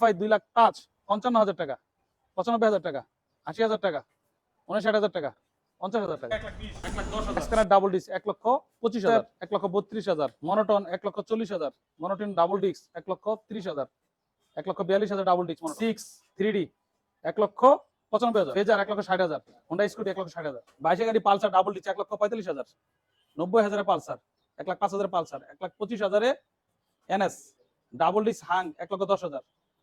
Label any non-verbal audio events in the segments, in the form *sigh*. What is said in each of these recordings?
Five দুই লাখ পাঁচ পঞ্চান্ন হাজার টাকা পঁচানব্বই হাজার টাকা আশি হাজার টাকা উনষাট হাজার টাকা পঞ্চাশ হাজার টাকা ডাবল ডিস্ক এক লক্ষ পঁচিশ হাজার এক লক্ষ বত্রিশ হাজার মনোটন এক লক্ষ চল্লিশ হাজার মনোটন ডাবল ডিস্ক এক লক্ষ ত্রিশ হাজার এক লক্ষ বিয়াল্লিশ হাজার double disc six three D এক লক্ষ পঁচানব্বই হাজার ফেজার এক লক্ষ ষাট হাজার হোন্ডা স্কুটি এক লক্ষ ষাট হাজার বাইশে গাড়ি পালসার ডাবল ডিস্ক এক লক্ষ পঁয়তাল্লিশ হাজার নব্বই হাজারে পালসার এক লাখ পাঁচ হাজারে পালসার এক লাখ পঁচিশ হাজারে এনএস ডাবল ডিস্ক হাং এক লক্ষ দশ হাজার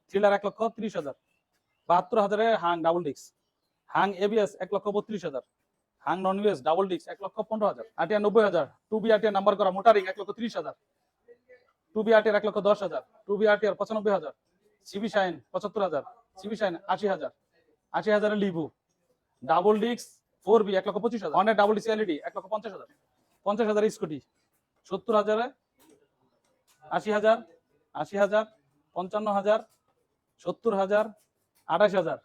থ্রিলার এক লক্ষ ত্রিশ হাজার। বাহাত্তর হাজারে Hang double disc Hang ABS এক লক্ষ বত্রিশ হাজার। হাং নন ইউএস ডাবল ডিস্ক এক লক্ষ পনেরো হাজার। আটিয়া নব্বই হাজার। টু বি আটিয়া নাম্বার করা মোটারিং এক লক্ষ ত্রিশ হাজার। টু বি আটিয়ার এক লক্ষ দশ হাজার। টু বি আটিয়ার পঁচানব্বই হাজার। সিবি শাইন পঁচাত্তর হাজার। সিবি শাইন আশি হাজার। আশি হাজারের লিভু ডাবল ডিস্ক ফোর বি এক লক্ষ পঁচিশ হাজার। অনেক ডাবল ডিস্ক এলইডি এক লক্ষ পঞ্চাশ হাজার। পঞ্চাশ হাজার স্কুটি সত্তর হাজারে আশি হাজার। আশি হাজার। পঞ্চান্ন হাজার। সত্তর হাজার আঠাশ হাজার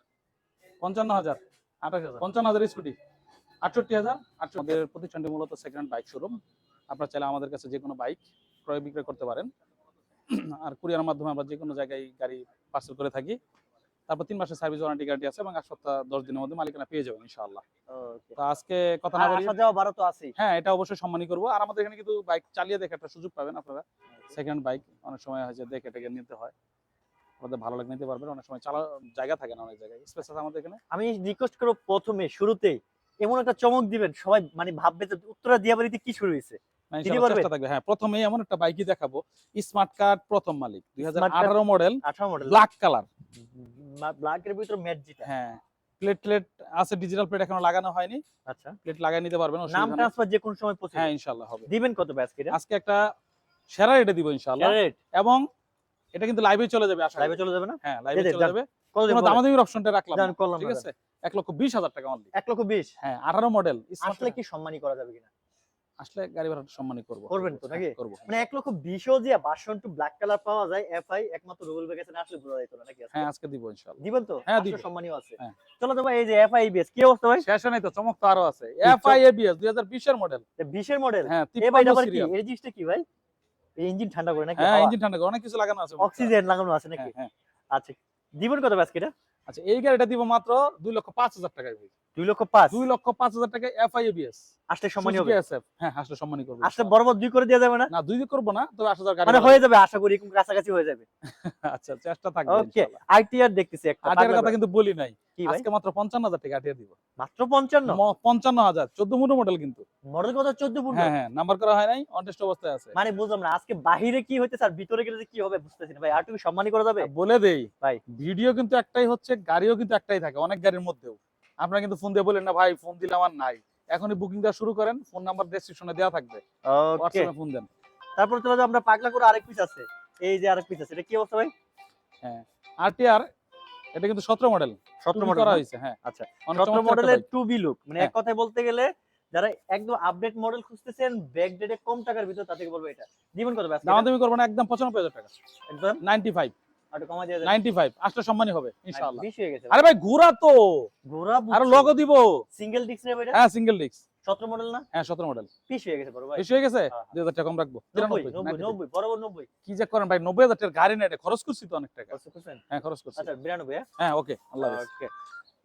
পঞ্চান্ন হাজার আঠাশ হাজার পঞ্চান্ন হাজার স্কুটি আটষট্টি হাজার আমাদের প্রতিষ্ঠানটি মূলত সেকেন্ড বাইক শোরুম আপনারা চাইলে আমাদের কাছে যে কোনো বাইক ক্রয় বিক্রয় করতে পারেন। আর কুরিয়ার মাধ্যমে আমরা যে কোনো জায়গায় গাড়ি পার্সেল করে থাকি। তারপর তিন মাসের সার্ভিস ওয়ারেন্টি গ্যারান্টি আছে এবং এক সপ্তাহ দশ দিনের মধ্যে মালিকানা পেয়ে যাবেন ইনশাআল্লাহ। তো আজকে কথা না বলি যাওয়া ভাড়া তো আছেই। হ্যাঁ এটা অবশ্যই সম্মানই করব। আর আমাদের এখানে কিন্তু বাইক চালিয়ে দেখে একটা সুযোগ পাবেন আপনারা। সেকেন্ড বাইক অনেক সময় হয়েছে দেখে টেকে নিতে হয়। ভালো লাগে নিতে পারবেন। অনেক সময় চালা জায়গা থাকে না অনেক জায়গায়। স্পেস আছে আমাদের এখানে? আমি রিকোয়েস্ট করব প্রথমে শুরুতেই। এমন একটা চমক দিবেন সবাই মানে ভাববে যে উত্তরা দিয়াবাড়িতে কি শুরু হয়েছে? না, দিতে ইনশাআল্লাহ পারবেন? চেষ্টা থাকবে হ্যাঁ প্রথমেই এমন একটা বাইকই দেখাবো। স্মার্ট কার্ড প্রথম মালিক দুই হাজার Smart card- আঠারো মডেল আঠারো মডেল ব্ল্যাক কালার ভিতরে ম্যাট যেটা। হ্যাঁ প্লেট প্লেট আছে ডিজিটাল প্লেট এখনও লাগানো হয়নি। আচ্ছা। প্লেট লাগাই নিতে পারবেন নাম ট্রান্সফার যে কোনো সময় পৌঁছে হ্যাঁ ইনশাআল্লাহ হবে। দিবেন কত ব্যাস আজকে একটা সেরা রেটে দিব ইনশাআল্লাহ। এবং এটা কিন্তু লাইভে চলে যাবে আশা লাইভে চলে যাবে না? হ্যাঁ লাইভে চলে যাবে। কোনো? দামাদামির অপশনটা রাখলাম করলাম ঠিক আছে? এক লক্ষ বিশ হাজার টাকা অনলি এক লক্ষ বিশ? হ্যাঁ আঠারো মডেল আসলে কি সম্মানই করা যাবে কিনা? আসলে গাড়ি ভাড়াটা সম্মানই করব। করবেন তো নাকি? হ্যাঁ, করব। মানে এক লক্ষ বিশও যে বাসন টু ব্ল্যাক কালার পাওয়া যায় এফআই একমাত্র রুবেল বেগেছে আসলে বোঝা যেত না নাকি? হ্যাঁ আজকে দিব ইনশাআল্লাহ। দিবেন তো? হ্যাঁ, আসলে দিব। সম্মানীয় আছে। হ্যাঁ। চলো তো ভাই এই যে এফআই বিএস কি অবস্থা ভাই? শেষ নাই তো চমক তো আরও আছে? এফআই এবিএস দুই হাজার বিশের মডেল বিশের মডেল হ্যাঁ এ ভাই 53 আবার কি। এই জিনিসটা কি ভাই? এই ইঞ্জিন ঠান্ডা করে নাকি হ্যাঁ? ইঞ্জিন ঠান্ডা করে অনেক কিছু লাগানো আছে অক্সিজেন লাগানো আছে নাকি হ্যাঁ, হ্যাঁ। আচ্ছা দিবেন কত ব্যাস কেটে আচ্ছা এই গাড়িটা দিব মাত্র দুই লক্ষ পাঁচ হাজার টাকায় ভাই দুই লক্ষ পাঁচ। দুই লক্ষ পাঁচ হাজার আসলে সম্মানী হবে। হ্যাঁ আসলে সম্মানই করব। আসলে বরাবর দুই করে দেওয়া যাবে না? না দুই করব না তবে আট হাজার মানে হয়ে যাবে আশা করি কাছাকাছি হয়ে যাবে। *laughs* আচ্ছা চেষ্টা থাকবে ওকে আইটিআর দেখতেছি একটা আটের কথা কিন্তু বলি নাই। আজকে মাত্র পঞ্চান্ন হাজার টাকা আটিয়া দিব। মাত্র পঞ্চান্ন? পঞ্চান্ন হাজার চোদ্দ মডেল কিন্তু। মডেল কত? চোদ্দ হ্যাঁ হ্যাঁ নাম্বার করা হয় নাই অনটেস্ট অবস্থায় আছে। মানে বুঝলাম না আজকে বাহিরে কি হইতে স্যার ভিতরে গেলে কি হবে বুঝতেছি না। ভাই আর তুমি সম্মানী করা যাবে? বলে দেই ভাই। ভিডিও কিন্তু একটাই হচ্ছে গাড়িও কিন্তু একটাই থাকে অনেক গাড়ির মধ্যেও। আপনারা কিন্তু ফোন দিয়ে বলেন না ভাই ফোন দিলে আমার নাই। এখনই বুকিং দেওয়া শুরু করেন ফোন নাম্বার ডেসক্রিপশনে দেওয়া থাকবে। হোয়াটসঅ্যাপে ফোন দেন। তারপর চলে যাও আমরা পাগলা করে আরেক পিস আছে। এই যে আরেক পিস আছে এটা কি অবস্থা ভাই? হ্যাঁ আরটিআর এটা কিন্তু 17 মডেল 17 মডেল করা হয়েছে হ্যাঁ। আচ্ছা 17 মডেলের টু বি লুক মানে এক হ্যাঁ। কথায় বলতে গেলে যারা একদম আপডেট মডেল খুঁজতেছেন ব্যাক ডেটে কম টাকার ভিতর তাদেরকে বলব এটা। জীবন কত ব্যস্ত? দাম দামি না একদম 95000 টাকা। একদম? 95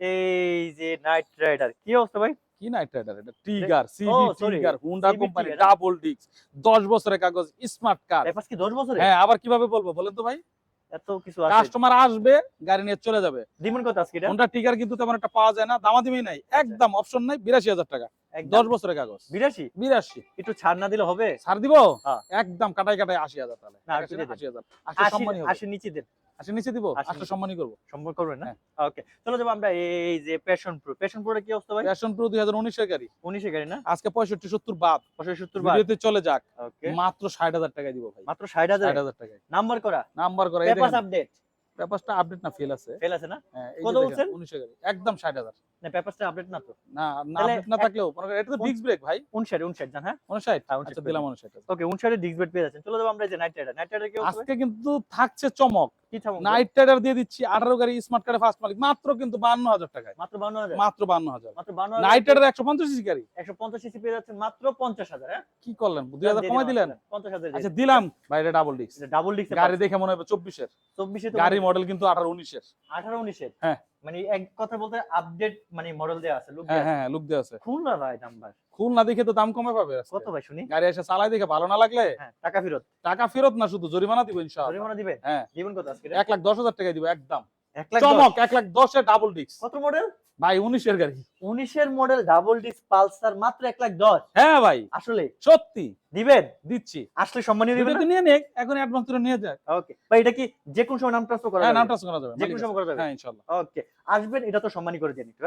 এই যে নাইট কি অবস্থা ভাই? কি নাইট এটা? কোম্পানি বছরের কাগজ স্মার্ট কার কি দশ বছরের? হ্যাঁ আবার কীভাবে বলব বলেন তো ভাই। এত কিছু আছে। কাস্টমার আসবে গাড়ি নিয়ে চলে যাবে। দিবেন কত আজকে এটা? হোন্ডা টিগার কিন্তু তেমন একটা পাওয়া যায় না দামাদামি নাই। একদম অপশন নাই বিরাশি হাজার টাকা। একদম। দশ বছরের কাগজ। বিরাশি? বিরাশি। একটু ছাড় না দিলে হবে? ছাড় দিব? হ্যাঁ। একদম কাটাই কাটাই আশি হাজার তাহলে। আশি হাজার আশি নিচে দেন। আশি নিচে দিব? আশি সম্মানই করব। সম্মান করবেন না। ওকে চলো যাব আমরা এই যে প্যাশন প্রো প্যাশন প্রোটা কি অবস্থা ভাই? প্যাশন প্রো দুই হাজার উনিশের গাড়ি। এর গাড়ি না? আজকে পঁয়ষট্টি সত্তর বাদ। পাঁচশো সত্তর বাদ। ভিডিওতে চলে যাক। মাত্র ষাট হাজার টাকায় দিব ভাই। মাত্র ষাট হাজার? ষাট হাজার টাকায়। নাম্বার করা? নাম্বার করা পেপারস আপডেট পেপারসটা আপডেট না ফেল আছে। ফেল আছে না? হ্যাঁ, কত বলছেন? 19 এর গাড়ি। একদম ষাট হাজার। না পেপারসটা আপডেট না তো? না না update না থাকলেও এটা তো ডিস্ক ব্রেক ভাই। 59 59 জান হ্যাঁ? 59 হ্যাঁ, 59 আচ্ছা দিলাম 59 ওকে 59 ডিস্ক বেড পেয়ে যাচ্ছেন। চলে যাব আমরা যে নাইট রাইডার নাইট রাইডার কি অবস্থা আজকে কিন্তু থাকছে চমক। কি থামো নাইট রাইডার দিয়ে দিচ্ছি 18 গাড়ি স্মার্ট কার্ডে ফার্স্ট মালিক। মাত্র কিন্তু 52000 টাকায়। মাত্র 52000 মাত্র 52000 মাত্র 52000 নাইট রাইডার 150 সিসি গাড়ি। 150 সিসি পেয়ে যাচ্ছেন মাত্র 50000 হ্যাঁ? কি করলেন? 2000 কমাই দিলেন? 50000 আচ্ছা দিলাম। ভাই এটা ডাবল ডিস্ক এটা ডাবল ডিস্ক গাড়ি দেখে মনে হবে 24 এর 24 এ তো গাড়ি মডেল কিন্তু 18 19 এর 18 19 এর হ্যাঁ। মানে এক কথা বলতে আপডেট মানে মডেল দেয়া আছে লুক হ্যাঁ হ্যাঁ লুক দেয়া আছে। খুলনা ভাই নাম্বার খুল না দেখে তো দাম কমে পাবে কত ভাই শুনি? গাড়ি এসে চালাই দেখে ভালো না লাগলে? হ্যাঁ টাকা ফেরত। টাকা ফেরত না শুধু জরিমানা দিব ইনশাআল্লাহ। জরিমানা দিবে হ্যাঁ। দিবেন কত আজকে? এক লাখ দশ হাজার টাকা দিব একদম। 1 লাখ চমক এক লাখ দশে ডাবল ডিস্ক কত মডেল ভাই উনিশের গাড়ি। 19 এর মডেল ডাবল ডিস্ক পালসার মাত্র 1 লাখ 10 হ্যাঁ ভাই। আসলে? সত্যি। দিবেন? দিচ্ছি। আসলে সম্মানীয় দিবেন নিয়ে নে এখন অ্যাডভান্স করে নিয়ে যায় ওকে। ভাই এটা কি যে কোন সময় নাম ট্রান্সফার করা হ্যাঁ যাবে? নামটা করা যাবে যে কোন সময় করা যাবে? হ্যাঁ ইনশাআল্লাহ ওকে। আসবেন এটা তো সম্মানী করে দেন একটু?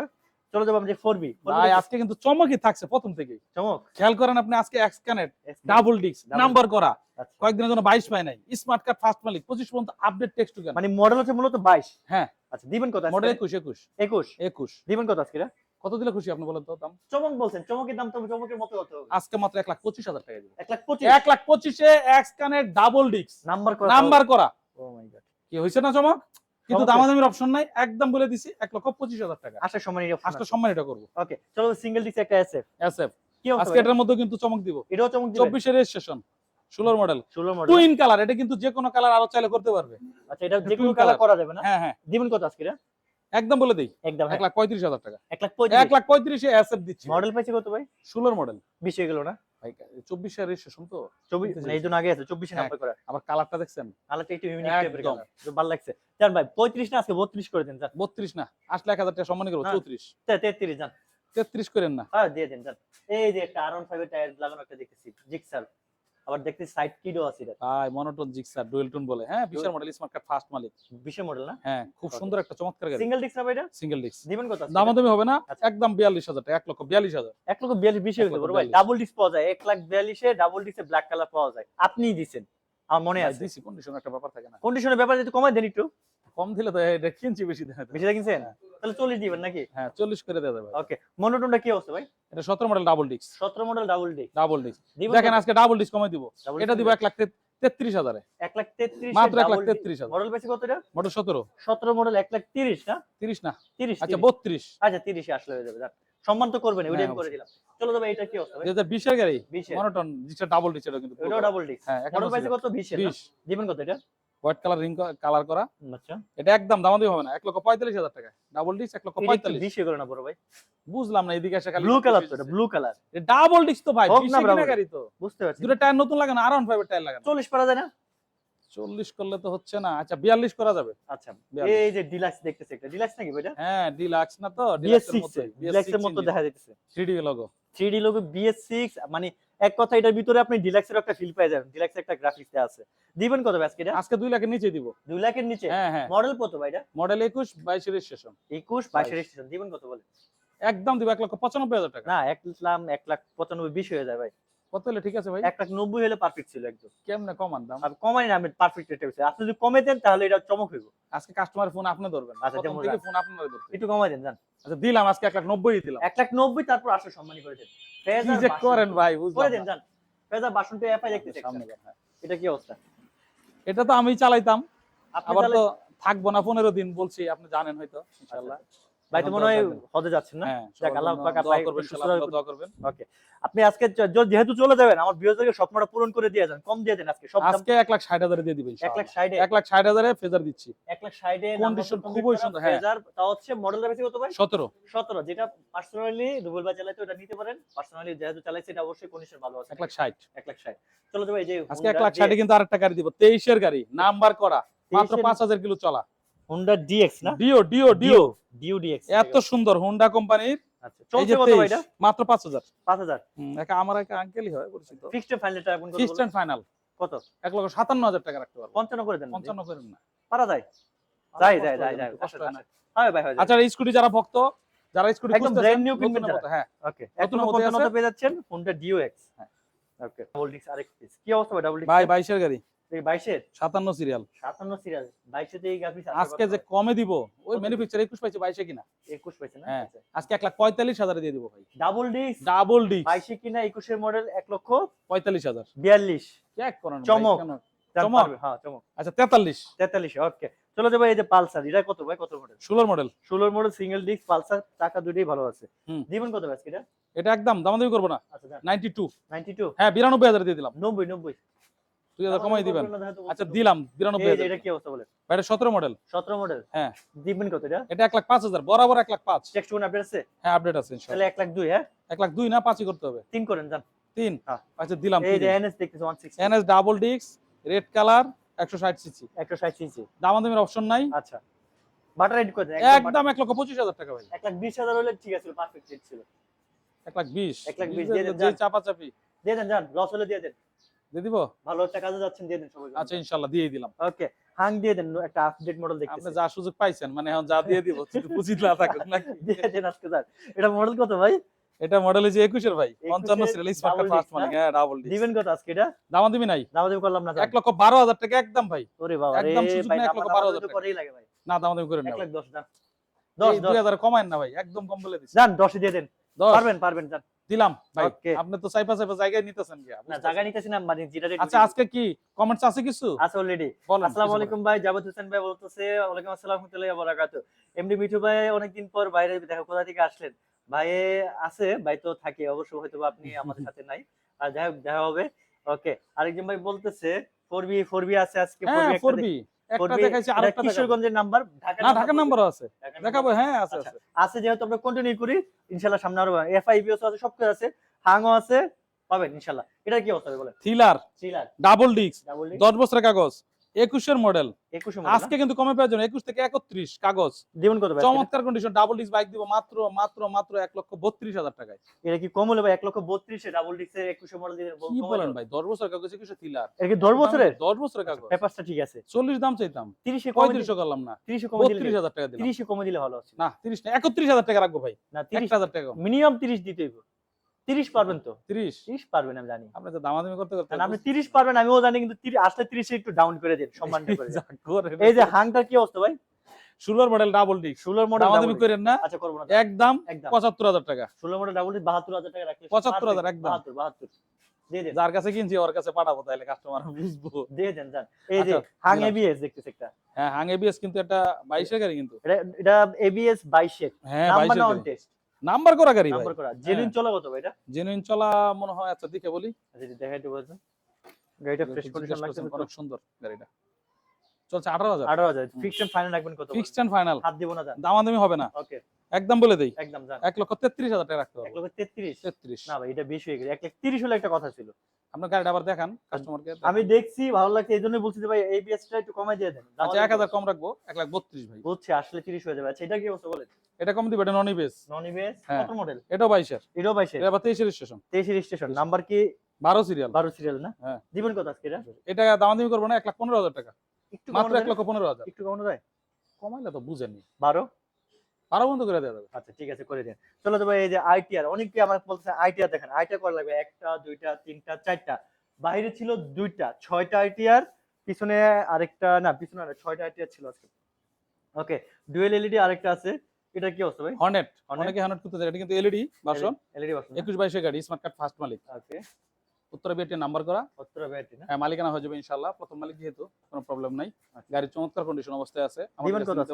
চলে যাব আমরা যে 4B ভাই আজকে কিন্তু চমকই থাকছে প্রথম থেকেই। চমক। খেয়াল করেন আপনি আজকে X connect double disc number করা। আচ্ছা। কয়েকদিনের জন্য বাইশ পায় নাই। স্মার্ট কার্ড ফার্স্ট মালিক পঁচিশ পর্যন্ত আপডেট টেক্সট মানে মডেল হচ্ছে মূলত 22 হ্যাঁ। আচ্ছা দিবেন কত মডেল মডেল একুশ একুশ। 21 একুশ। দিবেন কত আজকে? কত দিলে খুশি? আপনি বলেন তো দাম। চমক বলছেন চমকের দাম তো চমকের মতো কত আজকে মাত্র লাখ পঁচিশ হাজার টাকা দিব। 1 লাখ 25 এক লাখ এক্স ডাবল নাম্বার করা নাম্বার করা। ও মাই গড কি হয়েছে না চমক? কিন্তু। দামাদামির অপশন নাই। একদম বলে দিছি এক লক্ষ পঁচিশ হাজার টাকা। আশা সম্মানী আজকে সম্মান এটা করব। ওকে চলো সিঙ্গেল ডিস্ক একটা এসএফ এসএফ কি আজকে এটার মধ্যে কিন্তু চমক দিব। এটাও চমক চব্বিশের রেজিস্ট্রেশন ষোলোর মডেল 16 মডেল টুইন কালার এটা কিন্তু যে কোনো কালার আরও চাইলে করতে পারবে। আচ্ছা এটা যে কোনো কালার করা যাবে না? হ্যাঁ হ্যাঁ। দিবেন কত আজকে একদম বলে দিই। একদম এক লাখ পঁয়ত্রিশ হাজার টাকা। 1 লাখ এক লাখ পঁয়ত্রিশে দিচ্ছি। মডেল পাইছে কত ভাই? ষোলোর মডেল 20 হয়ে গেল না? রেজিস্ট্রেশন তো। 24 মানে এই জন্য আগে আছে 24 হ্যাঁ। নাম্বার করা। আবার কালারটা দেখছেন? আলাদা একটু ইউনিক টাইপের কালার ভালো লাগছে। জান ভাই 35 না আজকে 32 করে দেন জান। বত্রিশ না আসলে এক হাজার টাকা সম্মান করব হ্যাঁ। চৌত্রিশ। 33 জান। তেত্রিশ করেন না। হ্যাঁ দিয়ে দেন এই যে একটা আরন 5 এর টায়ার লাগানো একটা দেখতেছি জিক্সার আবার দেখতে সাইড কিডও আছে এটা। ভাই মনোটোন জিক্সার ডুয়েল টোন বলে। হ্যাঁ বিশাল মডেল স্মার্ট কার্ড ফার্স্ট মালিক 20 মডেল না? হ্যাঁ খুব সুন্দর একটা চমৎকার গাড়ি। সিঙ্গেল ডিস্ক হবে এটা? সিঙ্গেল ডিস্ক দিবেন কত দাম দামাদামি হবে না? আচ্ছা। একদম বিয়াল্লিশ হাজার টাকা এক লক্ষ বিয়াল্লিশ হাজার। এক লক্ষ বিয়াল্লিশ বিশ হয়ে যাবে ভাই। ডাবল ডিস্ক পাওয়া যায় এক লাখ বিয়াল্লিশে ডাবল ডিস্কে ব্ল্যাক কালার পাওয়া যায়। আপনিই দিবেন আমার মনে আছে। দিছি কন্ডিশন একটা ব্যাপার থাকে না। কন্ডিশনের ব্যাপার যদি কমাই দেন একটু। কম দিলে তো এটা কিনছি বেশি দেয় বেশি কিনছেন? তাহলে চল্লিশ দিবেন নাকি? হ্যাঁ চল্লিশ করে দেওয়া যাবে। ওকে মনোটনটা কি অবস্থা ভাই? এটা সতেরো মডেল ডাবল ডিস্ক সতেরো model double disc double disc দেখেন আজকে ডাবল ডিস্ক কমাই দিব। এটা দিব এক লাখ তে- তেত্রিশ হাজারে। এক লাখ তেত্রিশ মাত্র এক লাখ তেত্রিশ হাজার। মডেল পেয়েছে কত এটা? মোটর সতেরো। সতেরো মডেল এক লাখ তিরিশ না? তিরিশ না। তিরিশ আচ্ছা তিরিশ। বত্রিশ। আচ্ছা তিরিশে আসলে হয়ে যাবে। সম্মান তো করবেন ওইটাই হ্যাঁ, করে দিলাম। চলো যাবে এটা কি অবস্থা ভাই? দুই হাজার বিশের গাড়ি। বিশে মনোটন যেটা ডাবল ডিস্ক এটা কিন্তু ওইটাও ডাবল ডিস্ক হ্যাঁ মডেল পাইছে কত? বিশে না? বিশ। দিবেন কত এটা? হোয়াইট কালার রিং কালার করা। আচ্ছা। এটা একদম দামাদামি হবে না এক লক্ষ পঁয়তাল্লিশ হাজার টাকা। ডাবল ডিস্ক এক লক্ষ পঁয়তাল্লিশ। বিশ হয়ে না বড় ভাই। বুঝলাম না এদিকে এসে খালি ব্লু কালার তো ব্লু কালার ডাবল ডিস্ক তো ভাই কিনা গাড়ি তো। বুঝতে পারছি। দুটো টায়ার নতুন লাগানো আর ওয়ান ফাইভের টায়ার লাগানো। চল্লিশ পারা যায় না? চল্লিশ করলে তো হচ্ছে না। আচ্ছা বিয়াল্লিশ করা যাবে। আচ্ছা এই যে ডিলাক্স দেখতেছে একটা। ডিলাক্স নাকি ভাই হ্যাঁ ডিলাক্স না তো। বিএস সিক্স ডিলাক্স এর মতো দেখা যাচ্ছে three logo three logo BS six মানে এক কথা এটার ভিতরে আপনি ডিলাক্সের একটা ফিল পেয়ে যাবেন। ডিলাক্সের একটা গ্রাফিক্স আছে। দিবেন কত আজকে এটা আজকে 2 লাখের নিচে দিব। 2 লাখের নিচে? হ্যাঁ হ্যাঁ। মডেল কত ভাই এটা? মডেল একুশ বাইশ রেজিস্ট্রেশন একুশ বাইশ রেজিস্ট্রেশন দিবেন কত বলে একদম দিব 1 লক্ষ পঁচানব্বই হাজার টাকা। না 1 লাখ 1 লাখ পঁচানব্বই বিশ হয়ে যায় ভাই। কত হলে ঠিক আছে ভাই? এক লাখ নব্বই হলে পারফেক্ট ছিল একদম। কেমনে কমান দাম? আর কমাই না আমি পারফেক্ট রেটে হয়েছে আপনি যদি কমে দেন তাহলে এটা চমক হইব। আজকে কাস্টমার ফোন আপনি ধরবেন। আচ্ছা, থেকে ফোন আপনারা ধরবেন। একটু কমাই দেন জান আচ্ছা দিলাম আজকে এক লাখ নব্বই দিলাম। এক লাখ নব্বই তারপর আসো সম্মানী করে দেন। করেন ভাই করে দেন জান ফেজার এফআই দেখতেছে সামনে হ্যাঁ। এটা কি অবস্থা? এটা তো আমি চালাইতাম। আপনি আবার তো থাকব না পনেরো দিন বলছি আপনি জানেন হয়তো ইনশাআল্লাহ। ভাই তো মনে হয় যাচ্ছেন না? হ্যাঁ যাক, আল্লাহ পাক আপনাকে দোয়া করবেন। ওকে আপনি আজকে যেহেতু চলে যাবেন আমার স্বপ্নটা পূরণ করে দিয়ে যান কম দিয়ে দেন আজকে সব আজকে এক লাখ ষাট হাজারে দিয়ে দিবেন এক লাখ ষাটে এক লাখ ষাট হাজারে ফেজার দিচ্ছি। এক লাখ ষাটে Condition খুবই সুন্দর, হ্যাঁ। তা হচ্ছে মডেলটা বেশি কত ভাই? সতেরো। সতেরো যেটা পার্সোনালি রুবেল ভাই চালাইতে ওটা নিতে পারেন পার্সোনালি যেহেতু চালাইছে এটা অবশ্যই কন্ডিশন ভালো আছে। এক লাখ ষাট। এক লাখ ষাট। চলো তো ভাই এই যে আজকে এক লাখ ষাটে কিন্তু আরেকটা গাড়ি দিব তেইশের গাড়ি নাম্বার করা মাত্র 23 পাঁচ হাজার কিলো চলা। হোন্ডা ডিএক্স না? Dio Dio Dio Dio DX এত সুন্দর হোন্ডা কোম্পানির আচ্ছা চলছে কত এটা মাত্র পাঁচ হাজার। পাঁচ হাজার। একা আমার একা আঙ্কেলই হয় পরিচিত। ফিক্সড ফাইনালটা এখন কত ফিক্সড ফাইনাল কত? এক লক্ষ সাতান্ন হাজার টাকা রাখতে পারব। পঞ্চান্ন করে দেন না পঞ্চান্ন করেন না। পারা যায়। যাই, যাই, হয় যাই, যাই, কষ্ট না। হয় ভাই হয় আচ্ছা এই স্কুটি যারা ভক্ত যারা স্কুটি একদম brand new কিনবেন। হ্যাঁ। ওকে নতুন এখন মধ্যে পঞ্চান্ন আছে? পেয়ে যাচ্ছেন হোন্ডা ডিও এক্স হ্যাঁ। ওকে ডাবল ডিক্স আরেক পিস কি অবস্থা ভাই ডাবল ডিক্স ভাই বাইশের গাড়ি। এই বাইশের সাতান্ন সিরিয়াল সাতান্ন সিরিয়াল বাইশে আজকে যে কমে দিব ওই? ম্যানুফ্যাকচার একুশ পাইছে বাইশে কিনা? একুশ পাইছে না? হ্যাঁ। আজকে এক লাখ পঁয়তাল্লিশ হাজারে দিয়ে দিব ভাই। ডাবল ডিস্ক ডাবল ডি বাইশে কিনা একুশের মডেল এক লক্ষ পঁয়তাল্লিশ হাজার। বিয়াল্লিশ। চমক। চমক। হ্যাঁ চমক। আচ্ছা তেতাল্লিশ। তেতাল্লিশ ওকে চলো যাব এই যে পালসার এটা কত ভাই কত মডেল ষোলোর মডেল ষোলোর মডেল সিঙ্গেল ডিস্ক পালসার টাকা দুটোই ভালো আছে। কত ব্যাস এটা? এটা একদম দামাদামি করব না। আচ্ছা নাইনটি টু। Ninety two. হ্যাঁ বিরানব্বই হাজার দিয়ে দিলাম। নব্বই নব্বই। দুই হাজার কমাই দিবেন? করবেন না, হয়তো বলতে আচ্ছা দিলাম বিরানব্বই হাজার। এটা কি অবস্থা বলে এটা সতেরো মডেল সতেরো মডেল হ্যাঁ। দিবেন কত এটা? এটা এক লাখ পাঁচ হাজার বরাবর এক লাখ পাঁচ। টেক্সট আপডেট আছে? হ্যাঁ আপডেট আছে তাহলে এক লাখ দুই হ্যাঁ? এক লাখ দুই না পাঁচই করতে হবে। তিন করেন যান। তিন? হ্যাঁ। আচ্ছা দিলাম এই এনএস দেখতেছি one six NS double disc red colour একশো ষাট সিসি একশো ষাট ইঞ্চি দামাদামির অপশন নাই। আচ্ছা। বাটার রেড করে একদম এক লক্ষ পঁচিশ হাজার টাকা ভাই। এক লাখ বিশ হাজার হলে ঠিক আছে পারফেক্ট ছিল। এক লাখ বিশ। এক লাখ বিশ যে- দিয়ে দেন, যান। চাপা চাপি দিয়ে দেন যান লস হলে দিয়ে দেন। দিয়ে দিব? ভালো একটা কাজে যাচ্ছেন দিয়ে দেন সবাই আচ্ছা ইনশাল্লাহ দিয়ে দিলাম। ওকে হাং দিয়ে দেন একটা আপডেট মডেল আপনি যা সুযোগ পাইছেন মানে এখন যা দিয়ে দিব না থাকুক নাকি? *laughs* দিয়ে দেন আজকে যান এটা মডেল কত ভাই? এটা মডেল হচ্ছে একুশের ভাই পঞ্চান্ন একুশের সিরিয়াল স্মার্ট double ফার্স্ট মানে হ্যাঁ ডাবল ডিস্ক দিবেন কত আজকে এটা? দামা দিবি নাই? দাম করলাম না যান। এক লক্ষ বারো হাজার টাকা একদম ভাই। ওরে বাবা একদম সুযোগ এক দাম লক্ষ দাম বারো তো হাজার টাকা। করেই লাগে ভাই। না দামা দামি করে এক নেব লাখ দশ যান দশ এই দশ দুই হাজার কমায়েন না ভাই একদম কম বলে দিচ্ছি। যান দশে দিয়ে দেন। পারবেন পারবেন যান। দিলাম। ভাই আপনি তো চাইপা চাইপা জায়গায় নিতেছেন কি না জায়গা নিতেছি না মানে যেটা আচ্ছা আজকে কি কমেন্টস আছে কিছু? আছে অলরেডি আসসালামু আলাইকুম ভাই জাবেদ হোসেন ভাই বলতেছে ওয়ালাইকুম আসসালাম ওয়া বারাকাতুহু। এমডি মিঠু ভাই অনেকদিন পর বাইরে দেখো কোথা থেকে আসলেন? ভাই আছে ভাই তো থাকে অবশ্য হয়তো আপনি *laughs* আমাদের সাথে নাই। আর যাই হোক দেখা হবে। ওকে আরেকজন ভাই বলতেছে 4B 4B আছে আজকে। হ্যাঁ 4B ফোর বি একটা দেখাইছি আর কিশোরগঞ্জের নাম্বার ঢাকা না ঢাকার নাম্বারও আছে। দেখাবো হ্যাঁ আছে আচ্ছা, আছে। আছে যেহেতু আমরা কন্টিনিউ করি ইনশাআল্লাহ সামনে আরও আছে সব কিছু আছে হাংও আছে পাবেন ইনশাআল্লাহ এটা কি অবস্থা বলে থ্রিলার থ্রিলার ডাবল ডিস্ক বছরের কাগজ। একুশের মডেল। আজকে কিন্তু কমে পাওয়ার জন্য একুশ থেকে একত্রিশ কাগজ। দিবেন কত চমৎকার কন্ডিশন ডাবল ডিস্ক বাইক দিব মাত্র মাত্র মাত্র এক লক্ষ বত্রিশ হাজার টাকায়। এটা কি কম হলে ভাই এক লক্ষ বত্রিশে ডাবল ডিস্কের একুশে মডেল কি বলেন ভাই? দশ বছর কাগজ একুশে থিলার এটা কি দশ মানে বছরের? দশ বছরের আচ্ছা, কাগজ। পেপারটা ঠিক আছে। চল্লিশ দাম চাইতাম। তিরিশে পঁয়ত্রিশ করলাম না। তিরিশে কমে বত্রিশ হাজার টাকা দিলাম। তিরিশে কমে দিলে ভালো আছে না তিরিশ না একত্রিশ হাজার টাকা রাখব ভাই। না তিরিশ হাজার টাকা। মিনিমাম তিরিশ দিতেই 30 পারবেন তো? 30 30 পারবেন আমি জানি। আপনি তো দামাদামি করতে করতে আপনি 30 পারবেন আমিও জানি কিন্তু আসলে 30 একটু ডাউন করে দেন সম্মানটা করে *laughs* এই যে হাংটার কি অবস্থা ভাই? ষোলোর মডেল ডাবল ডি ষোলোর মডেল দামাদামি করেন না? আচ্ছা করব না একদম 75000 টাকা। ষোলোর মডেল ডাবল ডি 72000 টাকা রাখলে 75000 একদম। 72 72 যার কাছে কিনছি ওর কাছে পাঠাবো তাহলে কাস্টমার বুঝব। দিয়ে দেন যান। এই যে আচ্ছা, হাং এবিএস দেখতেছি একটা। হ্যাঁ হাং এবিএস কিন্তু এটা 22 এর গাড়ি কিন্তু। এটা এবিএস 22 এর হ্যাঁ 22 এর টেস্ট নাম্বার করা গাড়ি নাম্বার করা। জেনুইন চলা কত ভাই এটা? জেনুইন চলা মনে হয় আচ্ছা দেখে বলি। আচ্ছা এটা দেব আচ্ছা গাড়িটা ফ্রেশ কন্ডিশন লাগছে খুব অনেক সুন্দর গাড়িটা। চলছে আঠারো হাজার। আঠারো হাজার। হুম। ফিক্সড ফাইনাল রাখবেন কত ফিক্সড ফাইনাল হাত দিব না দাম দামাদামি হবে না। ওকে। একদম বলে দেই। একদম জান এক লক্ষ তেত্রিশ হাজার টাকা রাখতে হবে। লক্ষ তেত্রিশ? তেত্রিশ। না ভাই এটা বেশি হয়ে গেছে। এক লাখ তিরিশ হলে একটা কথা ছিল। আপনার গাড়িটা আবার দেখান কাস্টমারকে আমি দেখছি ভালো লাগছে এই জন্য বলছি যে ভাই এবিএস টা একটু কমাই দিয়ে দেন। আচ্ছা এক হাজার কম রাখব এক লাখ বত্রিশ ভাই। বুঝছি আসলে তিরিশ হয়ে যাবে। আচ্ছা এটা কি অবস্থা বলেন? এটা কম দিবে এটা নন ইবেস নন ইবিএস হ্যাঁ। কত মডেল এটাও বাইশের। এটাও বাইশে এটা আবার তেইশের স্টেশন তেইশের স্টেশন নাম্বার কি? বারো সিরিয়াল বারো সিরিয়াল না? হ্যাঁ। দিবেন কত আজকে এটা? এটা দামাদামি করব না এক লাখ পনেরো হাজার টাকা। একটু মাত্র এক লক্ষ পনেরো হাজার। একটু কমানো যায়? কমাইলে তো বুঝেননি। বারো? বারো বন্ধ করে দেওয়া যাবে। আচ্ছা ঠিক আছে করে দিন। চলো ভাই এই যে আইটিআর অনেকে আমার বলতেছে আইটিআর দেখেন। আইটিআর করা লাগবে একটা দুইটা তিনটা চারটা। বাইরে ছিল দুইটা ছয়টা আইটিআর পিছনে আরেকটা না পিছনে না ছয়টা আইটিআর ছিল আজকে। ওকে ডুয়েল এলইডি আরেকটা আছে। এটা কি অবস্থা ভাই? হর্নেট? অনেকে হর্নেট করতে চায় এটা কিন্তু এলইডি ভার্সন এলইডি ভার্সন একুশ বাইশের গাড়ি স্মার্ট কার্ড ফার্স্ট মালিক। ওকে। উত্তরা বিএটি নাম্বার করা। সত্তর ব্যাটারি না? হ্যাঁ মালিকানা হয়ে যাবে ইনশাল্লাহ প্রথম মালিক যেহেতু কোনো প্রবলেম নাই। আচ্ছা। গাড়ির চমৎকার কন্ডিশন অবস্থায় আছে। দিবেন কত নিতে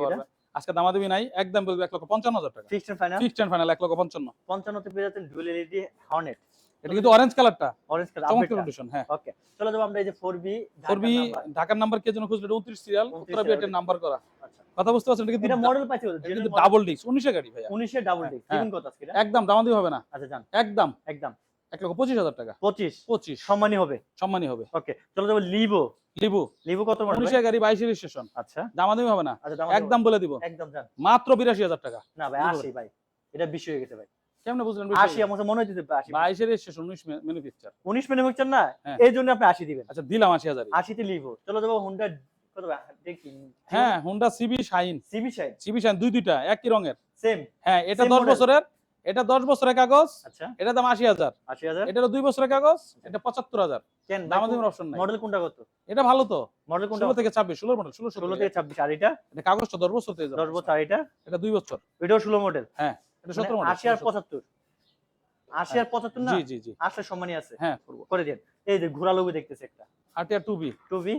আজকে। দামাদামি নাই একদম বলবে এক লক্ষ পঞ্চান্ন হাজার টাকা। ফিক্সড ফাইনাল ফিক্সড ফাইনাল এক লক্ষ পঞ্চান্ন। পঞ্চান্নতে পেয়ে যাচ্ছেন ডুয়েল এলইডি হর্নেট এটা কিন্তু অরেঞ্জ কালারটা অরেঞ্জ কালার চমৎকার কন্ডিশন হ্যাঁ। ওকে চলো যাব আমরা এই যে 4B করবি ঢাকার নাম্বার কে যেন খুঁজলে উনত্রিশ সিরিয়াল 29 উত্তরা বিএটির নাম্বার করা। আচ্ছা। কথা বুঝতে পারছেন? এটা কিন্তু এটা মডেল পাচ্ছি এটা কিন্তু ডাবল ডিস্ক উনিশে গাড়ি ভাইয়া। 19 এর ডাবল ডিস্ক। দিবেন কত আজকে? একদম দামাদামি হবে না। আচ্ছা জান একদম। একদম। এক লক্ষ পঁচিশ হাজার টাকা। 25 পঁচিশ। সম্মানী হবে। সম্মানী হবে। ওকে চলো যাব লিভো লিবু। লিভো কত উনিশে গাড়ি আচ্ছা। দামাদামি হবে না। আচ্ছা একদম বলে দিব। একদম মাত্র বিরাশি হাজার টাকা। না ভাই 80 ভাই। এটা বেশি হয়ে গেছে ভাই। কেমনে বুঝলেন 80 আমার মনে হচ্ছে 80 বাইশের স্টেশন উনিশ ম্যানুফ্যাকচার 19 মিনিট হচ্ছেন না? হ্যাঁ। এই জন্য আপনি 80 দিবেন। আচ্ছা দিলাম আশি হাজার 80 তে লিভো চলো যাব হোন্ডা হ্যাঁ Honda CB Shine CB side CB Shine দুই দুইটা একই রঙের। সেম হ্যাঁ এটা দশ? বছরের। এটা দশ বছরের কাগজ আচ্ছা। এটা দাম আশি হাজার। আশি হাজার? এটা দুই বছরের কাগজ এটা পঁচাত্তর হাজার। কেন? দামাদামির অপশন নাই। মডেল কোনটা কত? এটা ভালো তো। মডেল কোনটা ষোলো থেকে ছাব্বিশ ষোলো মডেল ষোলো ষোলো থেকে ছাব্বিশ আর এটা? এটা কাগজটা দশ বছর থেকে দশ বছর আর এটা? এটা দুই বছর। এটাও ষোলো মডেল এটা সতেরো মডেল আশি আর পঁচাত্তর? আশি আর পঁচাত্তর না? জি জি জি। আসলে সম্মানই আছে। হ্যাঁ করে দেন। এই যে দেখতেছে একটা। আটিয়া two B. Two B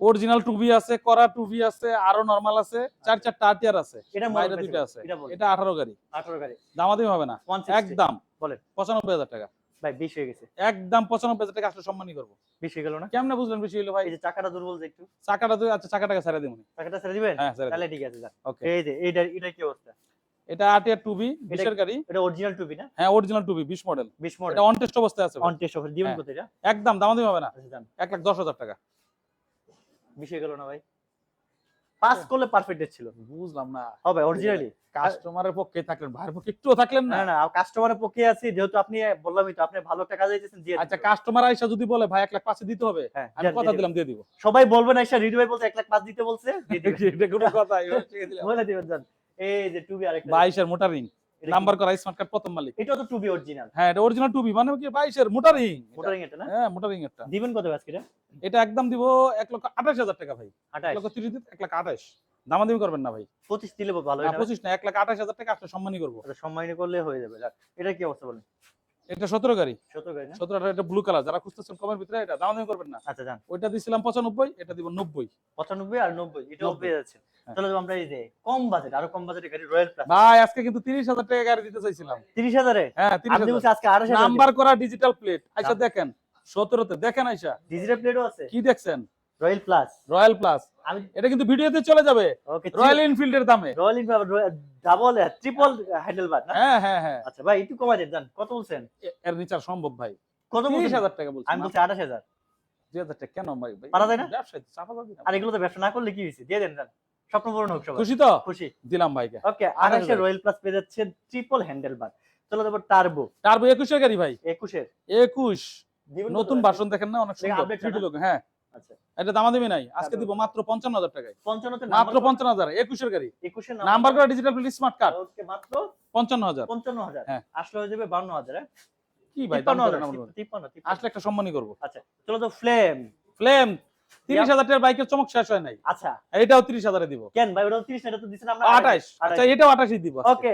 original two B আছে করা টু বি আছে আরও নরমাল আছে চার চারটা আটিয়ার আছে এটা বাইরে দুইটা আছে। এটা বলেন। এটা আঠারো গাড়ি। আঠারো গাড়ি। দামাদামি হবে না। একদম। বলেন। পঁচানব্বই হাজার টাকা। ভাই বিশ হয়ে গেছে। একদম পঁচানব্বই হাজার টাকা আসলে সম্মানই করব। বিশ গেল না? কেমনে বুঝলেন বেশি হলো ভাই? এই যে চাকাটা দুর্বল যে একটু। চাকাটা তো আচ্ছা চাকাটাকে ছেড়ে চাকাটা ছেড়ে দিবেন? হ্যাঁ তাহলে ঠিক আছে ওকে এই যে এইটা এটা কি অবস্থা? এটা আটিয়া টু বি বিশের গাড়ি। এটা অরিজিনাল টুবি না? হ্যাঁ অরিজিনাল টু বি বিশ মডেল বিশ মডেল এটা অন টেস্ট অবস্থায় আছে। অন টেস্ট দিবেন হ্যাঁ। কত এটা? একদম দামাদামি হবে না। আচ্ছা যান। এক লাখ দশ হাজার টাকা। বিশ গেল না ভাই। পাস করলে পারফেক্ট ছিল। বুঝলাম না। হবে অরিজিনালি কাস্টমারের পক্ষে থাকলেন ভাইয়ের পক্ষে একটুও থাকলেন না। না কাস্টমারের পক্ষে আছি যেহেতু আপনি বললামই তো আপনি ভালো টাকা দিতেছেন দিয়ে আচ্ছা কাস্টমার আইসা যদি বলে ভাই এক লাখ পাঁচে দিতে হবে হ্যাঁ আমি কথা দিলাম দিয়ে দিব। সবাই বলবে না এসে রিডু ভাই বলছে এক লাখ পাঁচ দিতে বলছে *laughs* এটা কোনো কথা। বলে দিবেন এই যে টুবি আরেকটা বাইশের মোটারিং এটা কি? নাম্বার করা স্মার্ট কার্ড প্রথম মালিক। এটা তো টুবি অরিজিনাল হ্যাঁ এটা অরিজিনাল টুবি মানে কি বাইশের মোটারিং মোটরিং এটা। না? হ্যাঁ মোটারিং এটা। দিবেন কত আজকে এটা এটা একদম দিব এক লক্ষ আঠাশ হাজার টাকা ভাই। এক আঠাশ। লক্ষ তিরিশ দিতে এক লাখ আঠাশ। দামাদামি করবেন না ভাই। পঁচিশ দিলে ভালো না না? পঁচিশ না এক লাখ আঠাশ হাজার টাকা আসলে সম্মানই করব। এটা সম্মানী করলে হয়ে যাবে। এটা কি অবস্থা বলেন? এটা সতেরো গাড়ি। সত্তর গাড়ি সতেরো এটা ব্লু কালার যারা খুঁজতেছেন কমের ভিতরে এটা দামাদামি করবেন না। আচ্ছা যান। ওইটা দিছিলাম পঁচানব্বই এটা দিব নব্বই। পঁচানব্বই আর নব্বই নব্বই। পেয়ে যাচ্ছে হ্যাঁ। তাহলে আমরা এই যে কম বাজেট আরও কম বাজেটের গাড়ি রয়্যাল প্লাস ভাই আজকে কিন্তু তিরিশ হাজার টাকা গাড়ি দিতে চাইছিলাম। তিরিশ হাজারে? হ্যাঁ তিরিশ আপনি হাজার। বলছেন আজকে আড়াইশ নাম্বার করা ডিজিটাল প্লেট নাম- দেখেন সতেরোতে। দেখেন আইসা। ডিজিটাল প্লেটও আছে? কি দেখছেন? রয়্যাল প্লাস রয়্যাল প্লাস আমি এটা কিন্তু ভিডিওতে চলে যাবে। ওকে রয়্যাল এনফিল্ডের দামে। Royal double triple handle bar হ্যাঁ হ্যাঁ হ্যাঁ। আচ্ছা ভাই একটু কমাই দেন জান কত বলছেন? এর নিচে সম্ভব ভাই। কত বলছেন? হাজার টাকা বলছি আমি বলছি আঠাশ হাজার। দুই হাজার টাকা কেন ভাই? পারা যায় না? ব্যবসায় তো চাপা যাবে আর এগুলো তো ব্যবসা না করলে কি হয়েছে? দিয়ে দেন জান স্বপ্ন পূরণ হোক খুশি তো? খুশি। দিলাম ভাইকে। ওকে রয়্যাল প্লাস পেয়ে যাচ্ছে ট্রিপল হ্যান্ডেল বার চলো তারপর টার্বো টার্বো একুশের গাড়ি ভাই। একুশের। একুশ। দিবেন কত নতুন ভাই? ভার্সন দেখেন না? অনেক সুন্দর। হ্যাঁ। আচ্ছা। এটা দামা নাই। আজকে দিব মাত্র পঞ্চান্ন হাজার টাকায়। পঞ্চান্নতে মাত্র পঞ্চান্ন হাজার একুশের গাড়ি। একুশের নাম্বার করা digital plate smart card okay মাত্র পঞ্চান্ন হাজার পঞ্চান্ন হাজার হ্যাঁ। আসলে হয়ে যাবে? কি ভাই। আসলে একটা সম্মানই করব। আচ্ছা চলো তো ফ্লেম ফ্লেম তিরিশ হাজার টাকার বাইকের চমক শেষ হয় নাই। আচ্ছা। এটাও তিরিশ হাজারে দিব। কেন ভাই এটা তো আমরা আচ্ছা এটাও দিব ওকে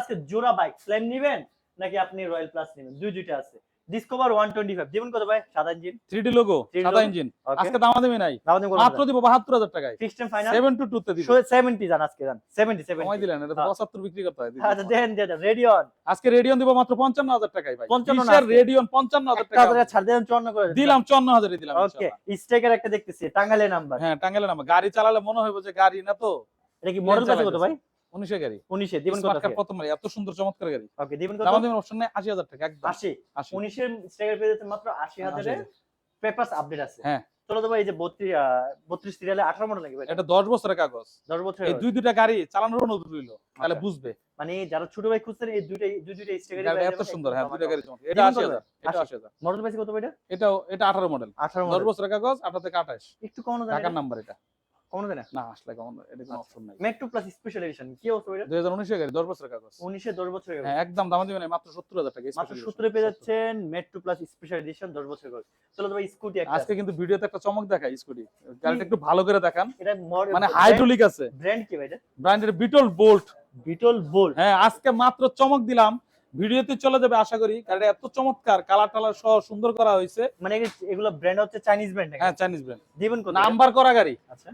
আজকে জোড়া বাইক ফ্লেম নিবেন নাকি আপনি রয়্যাল প্লাস নেবেন? দুই দুইটা আছে। ডিসকভার ওয়ান টোয়েন্টি ফাইভ দিবেন কত ভাই? সাদা ইঞ্জিন 3D লোগো সাদা ইঞ্জিন আজকে দামা দেবে নাই মাত্র দিব বাহাত্তর হাজার টাকায়। Fixed time final seven two two তে দিব সেভেন্টি জান আজকে জান সেভেন্টি কমাই সেভেন্টি দিলেন এটা তো হ্যাঁ। পঁচাত্তর বিক্রি করতে হয় আচ্ছা দেন দেন রেডিয়ন আজকে রেডিয়ন দিব মাত্র পঞ্চান্ন হাজার টাকায় ভাই। 55 না রেডিয়ন পঞ্চান্ন হাজার একটা টাকা ছাড় দেন চুয়ান্ন করে দিলাম চুয়ান্ন হাজারে দিলাম ওকে। স্টেকের একটা দেখতেছি টাঙ্গাইলের নাম্বার হ্যাঁ টাঙ্গাইলে নামা গাড়ি চালালে মনে হইব যে গাড়ি না তো। এটা কি মডেল কত ভাই? উনিশে গাড়ি। উনিশে দিবেন কত স্মার্ট প্রথম গাড়ি এত সুন্দর চমৎকার গাড়ি। ওকে দিবেন কত? দামা অপশন নেই আশি টাকা একদম। আশি? আশি। উনিশের স্টেকের পেয়ে যাচ্ছে মাত্র আশি হাজারে। পেপারস আপডেট আছে। হ্যাঁ। চলো তো ভাই এই যে বত্রিশ বত্রিশ সিরিয়ালে আঠারো মডেল নাকি ভাই। এটা দশ বছরের কাগজ। দশ বছর এই দুই দুইটা গাড়ি চালানোর রইল তাহলে আচ্ছা। বুঝবে। মানে যারা ছোট ভাই খুঁজছেন এই দুই দুইটা স্টেকের এত সুন্দর হ্যাঁ দুইটা গাড়ি চমৎকার। এটা মডেল পাইছে কত? ভাই এটা? এটা আঠারো মডেল আঠারো দশ বছরের কাগজ আঠারো থেকে আঠাশ। একটু কমানো যায় ঢাকার নাম্বার এটা। কমানো যায় না? না আসলে কেমন এটা কোনো অপশন নাই। মেট্রো প্লাস স্পেশাল এডিশন কি অবস্থা এটা? দুই হাজার গাড়ি দশ বছরের কাগজ। উনিশে দশ বছর হ্যাঁ একদম দামা দিবেন মাত্র সত্তর হাজার টাকা মাত্র special edition। সত্তরে পেয়ে যাচ্ছেন মেট্রো প্লাস স্পেশাল এডিশন দশ বছর করে চলো তো ভাই স্কুটি একটা। আজকে কিন্তু ভিডিওতে একটা চমক দেখাই স্কুটি গাড়িটা একটু ভালো করে দেখান। এটা মানে হাইড্রোলিক আছে। ব্র্যান্ড কি ভাই এটা? ব্র্যান্ডের বিটল বোল্ট বিটল বোল্ট হ্যাঁ আজকে মাত্র চমক দিলাম। ভিডিওতে চলে যাবে আশা করি। গাড়িটা এত চমৎকার কালার টালার সহ সুন্দর করা হয়েছে। মানে এগুলো- ব্র্যান্ড হচ্ছে চাইনিজ ব্র্যান্ড হ্যাঁ চাইনিজ ব্র্যান্ড দিবেন নাম্বার করা গাড়ি। আচ্ছা।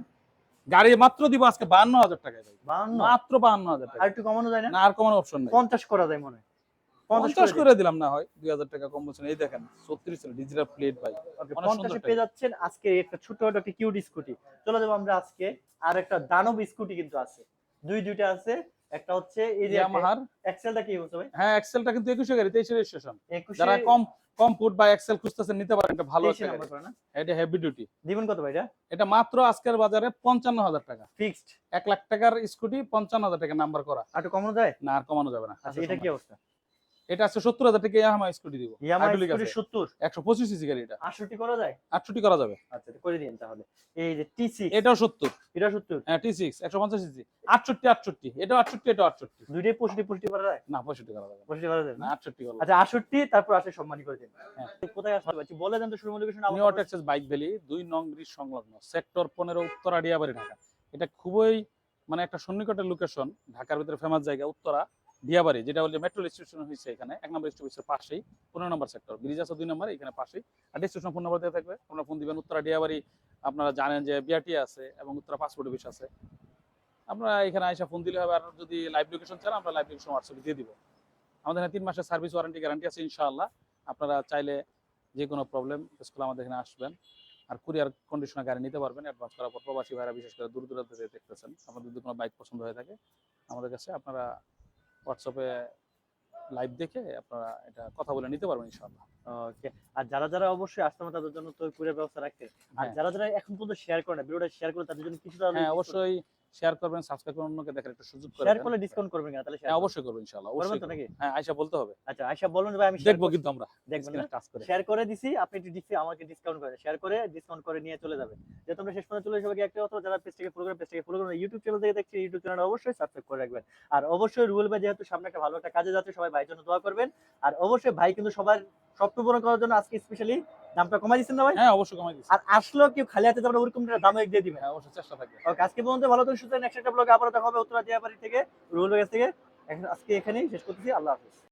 গাড়ি মাত্র দিব আজকে বান্ন হাজার টাকায় ভাই। মাত্র বান্ন হাজার টাকা আর একটু কমানো যায় না? আর কোনো অপশন নেই। পঞ্চাশ করা যায় মনে হয়। পঞ্চাশ করে দিলাম না হয় দুই হাজার টাকা কম বলছেন। এই দেখেন ছত্রিশ ডিজিটাল প্লেট ভাই। পঞ্চাশে পেয়ে যাচ্ছেন আজকে একটা ছোট একটা কিউট স্কুটি চলে যাব আমরা আজকে আর একটা দানব স্কুটি কিন্তু আছে। দুই দুইটা আছে। একটা হচ্ছে এই যে ইয়ামাহার এক্সেলটা কি হচ্ছে ভাই? হ্যাঁ এক্সেলটা কিন্তু একুশে গাড়ি তেইশে রেজিস্ট্রেশন যারা কম কম ফুট বা এক্সেল খুঁজতেছেন নিতে পারেন। এটা ভালো আছে একটা এটা হেভি ডিউটি দিবেন কত ভাই এটা এটা মাত্র আজকের বাজারে পঞ্চান্ন হাজার টাকা। ফিক্সড এক লাখ টাকার স্কুটি পঞ্চান্ন হাজার টাকা নাম্বার করা। আর কমানো যায়? না আর কমানো যাবে না। আচ্ছা এটা কি অবস্থা? এটা আছে সত্তর হাজার টাকা ইয়ামাহা স্কুটি দিব। সত্তর। একশো পঁচিশ সিসি গাড়ি এটা। আটষট্টি করা যায়? আটষট্টি করা যাবে। আচ্ছা করে দিন তাহলে। এই যে টি সিক্স এটাও সত্তর। এটা সত্তর? হ্যাঁ টি সিক্স একশো পঞ্চাশ সিসি আটষট্টি আটষট্টি। এটাও আটষট্টি এটাও আটষট্টি। দুইটাই পঁয়ষট্টি পঁয়ষট্টি করা যায়? না পঁয়ষট্টি করা যাবে পঁয়ষট্টি করা যায় না? আটষট্টি করা আচ্ছা আটষট্টি তারপর আসে সম্মানী করে দিন। হ্যাঁ। কোথায় আসতে পারছি? বলে দেন তো শুরু লোকেশন নিউ বাইক ভ্যালি দুই নং ব্রিজ সংলগ্ন সেক্টর পনেরো উত্তরা ডিয়াবাড়ি ঢাকা। এটা খুবই মানে একটা সন্নিকটের লোকেশন ঢাকার ভিতরে ফেমাস জায়গা উত্তরা। ডিয়াবাড়ি যেটা বলছে মেট্রো স্টেশন হয়েছে এখানে, এক নম্বর স্টেশনের পাশেই, পনেরো নম্বর সেক্টর ব্রিজ আছে দুই নম্বর এখানে পাশেই। আর স্টেশন ফোন নম্বর দেওয়া থাকবে আপনারা ফোন দিবেন, উত্তরা ডিয়াবাড়ি আপনারা জানেন যে বিআরটি আছে এবং উত্তরা পাসপোর্ট অফিস আছে। আপনারা এখানে আইসা ফোন দিলে হবে, আর যদি লাইভ লোকেশন চান, আমরা লাইভ লোকেশন হোয়াটসঅ্যাপে দিয়ে দিব। আমাদের এখানে তিন মাসের সার্ভিস ওয়ারেন্টি গ্যারান্টি আছে, ইনশাআল্লাহ। আপনারা চাইলে যে কোনো প্রবলেম স্কুল আমাদের এখানে আসবেন, আর কুরিয়ার কন্ডিশনে গাড়ি নিতে পারবেন অ্যাডভান্স করার পর প্রবাসী ভাইরা বিশেষ করে দূর দূরান্ত দেখতেছেন। আমাদের যদি কোনো বাইক পছন্দ হয়ে থাকে, আমাদের কাছে আপনারা হোয়াটসঅ্যাপে লাইভ দেখে আপনারা এটা কথা বলে নিতে পারবেন ইনশাআল্লাহ। ওকে আর যারা যারা অবশ্যই আসতে হবে তাদের জন্য তো পুরো ব্যবস্থা রাখতে। আর হ্যাঁ। যারা যারা এখন পর্যন্ত শেয়ার করে না ভিডিওটা শেয়ার করে তাদের জন্য কিছুটা হ্যাঁ অবশ্যই শেয়ার করবেন সাবস্ক্রাইব করবেন অন্যকে দেখার একটা সুযোগ করে শেয়ার করলে ডিসকাউন্ট করবেন না তাহলে হ্যাঁ অবশ্যই করবেন ইনশাআল্লাহ করবেন অবশ্যই তো নাকি? হ্যাঁ আয়শা বলতে হবে। আচ্ছা আয়সা বলুন ভাই আমি দেখব। কিন্তু আমরা। দেখবেন না? টাচ করে। শেয়ার করে দিছি আপনি একটু দিচ্ছি আমাকে ডিসকাউন্ট করে শেয়ার করে ডিসকাউন্ট করে নিয়ে চলে যাবে যে তোমরা শেষ পর্যন্ত চলে সবাইকে একটা কথা যারা পেজ থেকে ফলো করে পেজ থেকে ফলো করে ইউটিউব চ্যানেল থেকে দেখছি ইউটিউব চ্যানেল অবশ্যই সাবস্ক্রাইব করে রাখবেন। আর অবশ্যই রুয়েল ভাই যেহেতু সামনে একটা ভালো একটা কাজে যাচ্ছে সবাই ভাইয়ের জন্য দোয়া করবেন। আর অবশ্যই ভাই কিন্তু সবার স্বপ্ন পূরণ করার জন্য আজকে স্পেশালি দামটা কমাই দিচ্ছেন না ভাই? হ্যাঁ অবশ্যই কমাই দিচ্ছি। আর আসলেও কেউ খালি হাতে যাবে ওরকম দামে দিয়ে দিবেন। হ্যাঁ অবশ্যই চেষ্টা থাকবে। আজকে পর্যন্ত ভালো থাকুন সুস্থ নেক্সট একটা ব্লগে আবার দেখা হবে উত্তরা দিয়াবাড়ি থেকে রুহুল থেকে। আজকে এখানেই শেষ করতেছি। আল্লাহ হাফিজ।